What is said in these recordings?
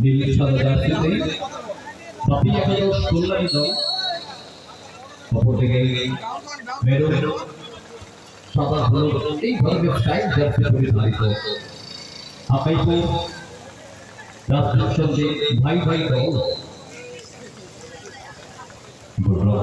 নীল সাদা জার্সিতে বাপি একাদশ কল্যাণী দল অপরদিকে মেরুন সাদা হলুদ, এই ধরনের স্টাইল জার্সি পরিধারিত আকাইপুর রাজপুর সঙ্গে ভাই ভাই দল দুর্লভ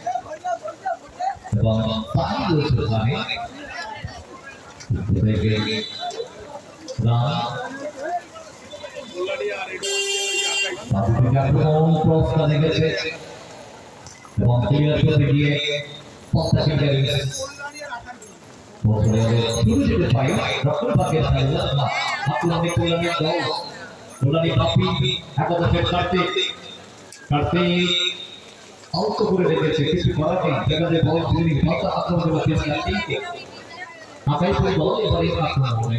এবং পানি রয়েছে ওখানে গেছে এবং গিয়ে পথটাকে গেছে না অল্প করে রেখেছে কিছু করার নেই। দেখা বল তিনি মাথা আক্রমণ করে চেষ্টা করতে আকাই করে বল এবারে আক্রমণ করে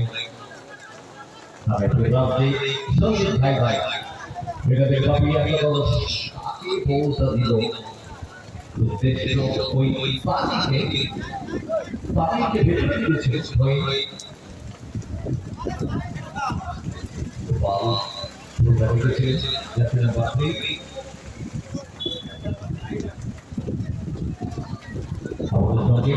আকাই করে রাজে সঙ্গে ভাই ভাই এটা দেখে বাপি একাদশ আগে বলটা দিল। উদ্দেশ্য ওই পানিকে পানিকে ভেতরে দিয়েছে। ওই বাবা যাতে না বাপি আমাদের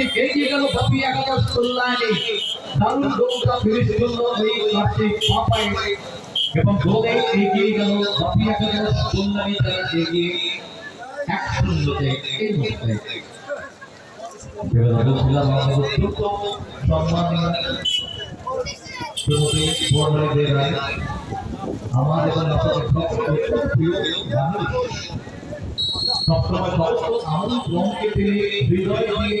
করল কার্তিক গেল বাপি একাদশ কল্যাণী। দারুণ গোলটা ফিনিশ করল এই কার্তিক পাপায় এবং গোলে এগিয়ে গেল বাপি একাদশ কল্যাণী তারা এগিয়ে এক শূন্যতে এই মুহূর্তে। বলছিলাম আমাদের অত্যন্ত সম্মানীয় শ্রীমতী বর্ণালী আমার এবং আপনাদের প্রিয় মানুষ সবসময় আনন্দ রঙকে তিনি হৃদয় দিয়ে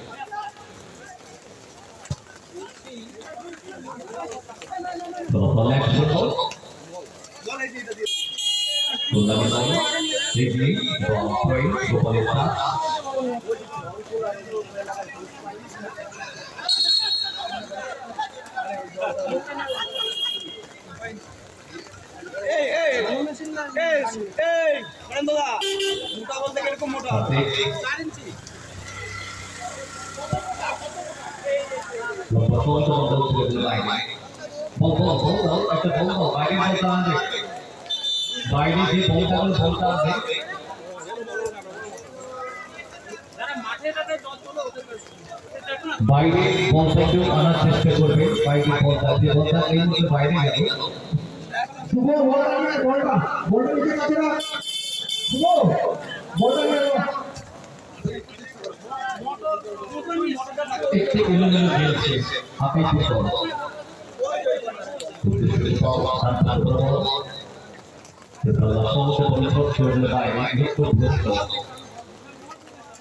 ফেলব এক ফুটবল টুর্নামেন্ট ডিগ্রি এবং পয়েন্ট গোপালের সাথ এই এই এই দাদা মোটা বলতে কীরকম মোটা চার ইঞ্চি প্রথমত বল ছিল বাইরে বল বল বল, একটা বল বল, বাইরে বলটা আনবে। বাইরে যে বলটা বল বলটা আনবে। বাইরে বলটা একটু আনার চেষ্টা করবে। বাইরে বলটা, যে বলটা এই মুহূর্তে বাইরে গেল শুভ, বলটা নিয়ে বলটা বলটা নিচে কাছে না শুভ, বলটা নিয়ে। একটু এলোমেলো খেলছে। হাতে ফুটবল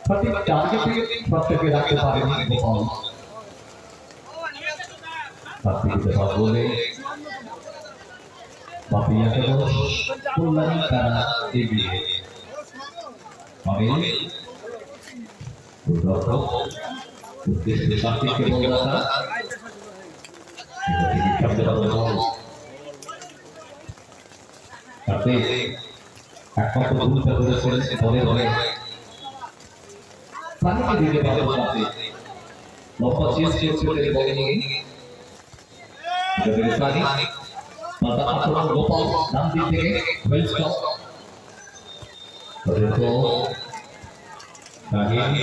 সঠিক টার্গেটে সবটাকে রাখতে পারেনি গোপাল থেকে বলে একাদশ কল্যাণী তারা এগিয়ে আমি দর্শক উদ্দেশ্যে শব্দ বল তাতে একমাত্র ভূমিকা করেছেন দলে দলে প্রাণীকে দিতে পারে সাথে লম্বা চেস চেস করে বলে নিয়ে এবারে প্রাণী মাথা আক্রমণ গোপাল নাম দিক থেকে ওয়েল স্টপ তো প্রাণী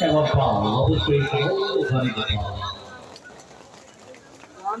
এবং পাল অবশ্যই ওখানে গোপাল ওয়ান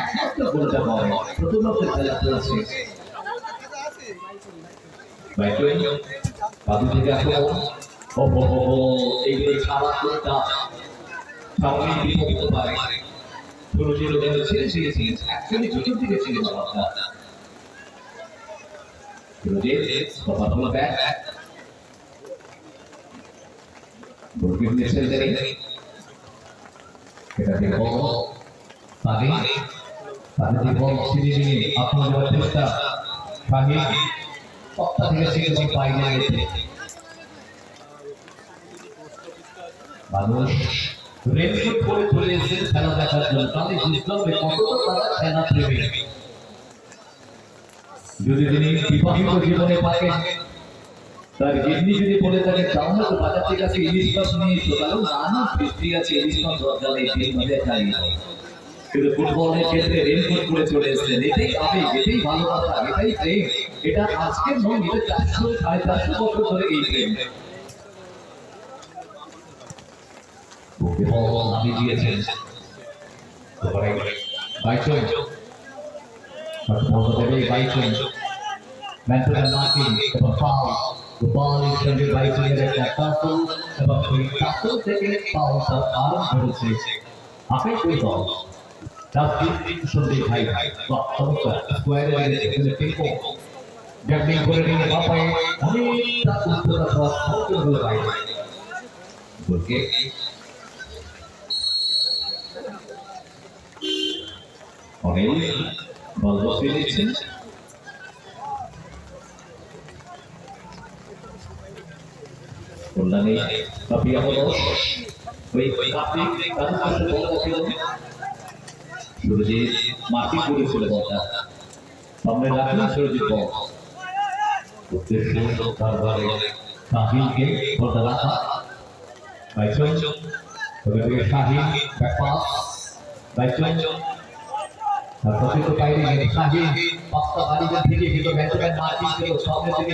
গোলটা করে প্রথমত খেলা চলছে বাইটুইন বাবু থেকে আক্রমণ ও হো হো হো এইগুলো ছাড়া কোনটা সামনে বিপদ পারে ছোট ছোট যেন ছেড়ে ছিঁড়েছি অ্যাকচুয়ালি দুটোর দিকে ছিল বাবাটা কথা হলো ব্যাট গোলকিপ মিসেল দেরি এটা দিয়ে পানি বল ছিনিয়ে নিয়ে আপনার দেওয়ার চেষ্টা পানি সপ্তাহ থেকে সেরকম পাইনি গেছে। মানুষ রেনকোট পরে চলে এসেছেন খেলা দেখার জন্য। তাহলে হবে কতটা তারা খেলা প্রেমী? যদি তিনি বিবাহিত জীবনে পাকেন তার গিন্নি যদি বলে থাকে তাহলে তো বাজার থেকে আছে ইলিশ মাছ নিয়ে এসো। তাহলে নানা বৃষ্টি আছে, ইলিশ মাছ দরকার নেই তিন মধ্যে কিন্তু ফুটবলের ক্ষেত্রে রেনকোট করে চলে এসেছেন। এটাই আবেগ, এটাই ভালোবাসা, এটাই প্রেম। এটা আজকের নয় এটা চারশো সাড়ে চারশো বছর ধরে এই প্রেম। এবং এবং আপনি দল। রাজনীতি সন্দীপ ভাই ভাই চমৎকার স্কোয়ারে লেগেছে কিন্তু টেম্পো জ্যাকলিং করে নিয়ে বাপায় অনেকটা উত্তরা সহ সমগ্র হলো বাইরে বলকে অনেক বল বসিয়ে দিচ্ছেন কল্যাণী বাপিয়া হলো ওই কার্তিক তাদের পাশে বলটা ছিল সুরজিৎ মাটি করেছিল বলটা সামনে রাখলেন সুরজিৎ বল উদ্দেশ্য তারপরে শাহিনকে বলটা রাখা। বাইচন ওখান থেকে শাহিন ব্যাক পাস। বাইচন তারপরে তো বাইরে গেলে শাহিন পাঁচটা বাড়িদের থেকে কিন্তু ব্যাটসম্যান মার্কিং ছিল, সামনে থেকে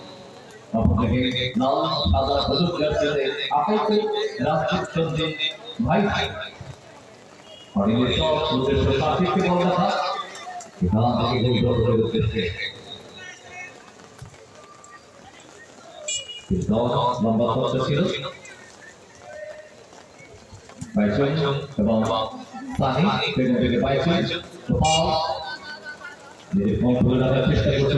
আপনাদেরকে লাল সাদা হলুদ জার্সিতে আপাইতে রাজদীপ চন্দ্রে ভাই অনিলের সব উদ্দেশ্য সার্থিককে বল দেখা থেকে গোল ড্র উদ্দেশ্যে লম্বা শব্দ ছিল বাইচুং এবং সানি পেছন থেকে বাইচুং নিজের ফোন রাখার চেষ্টা করছে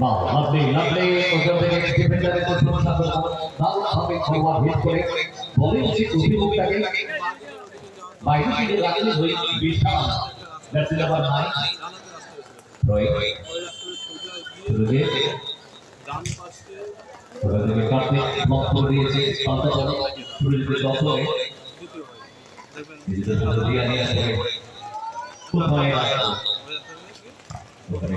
বাহ লাভলি লাভলি ওজন থেকে ডিফেন্ডারের ওখানে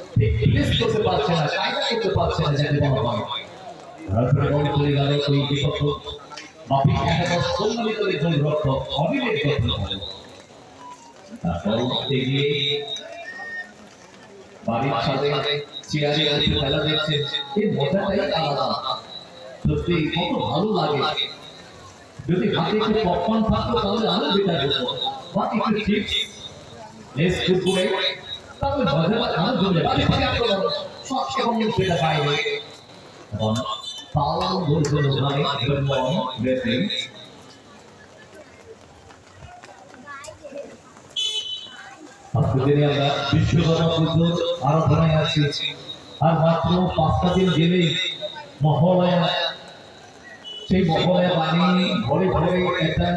প্লেস করতে পারছে আলাদা। কত ভালো লাগে। যদি হাতে একটু পপকর্ন থাকতো, তাহলে আরও বেটার হতো। বা একটু আমরা বিশ্বকর্মা আরাধনায় আছি। আর মাত্র পাঁচটা দিন গেলেই মহালয়া সেই মহালয়া বানিয়ে ঘরে ঘরে একটা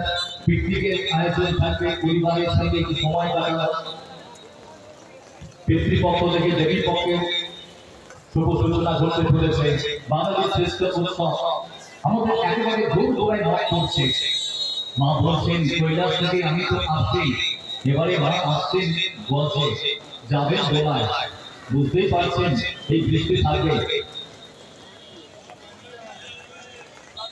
পিকনিকের আয়োজন থাকবে পরিবারের সঙ্গে সময় কাটানো পিতৃপক্ষ থেকে দেবী পক্ষে শুভ সূচনা করতে চলেছে। বাঙালির শ্রেষ্ঠ উৎসব আমাদের একেবারে দূর দূরায় ভাগ করছে মা বলছেন, কৈলাস থেকে আমি তো আসছি। এবারে মা আসছেন বলছে যাবেন দোলায় বুঝতেই পারছেন, এই বৃষ্টি থাকবে।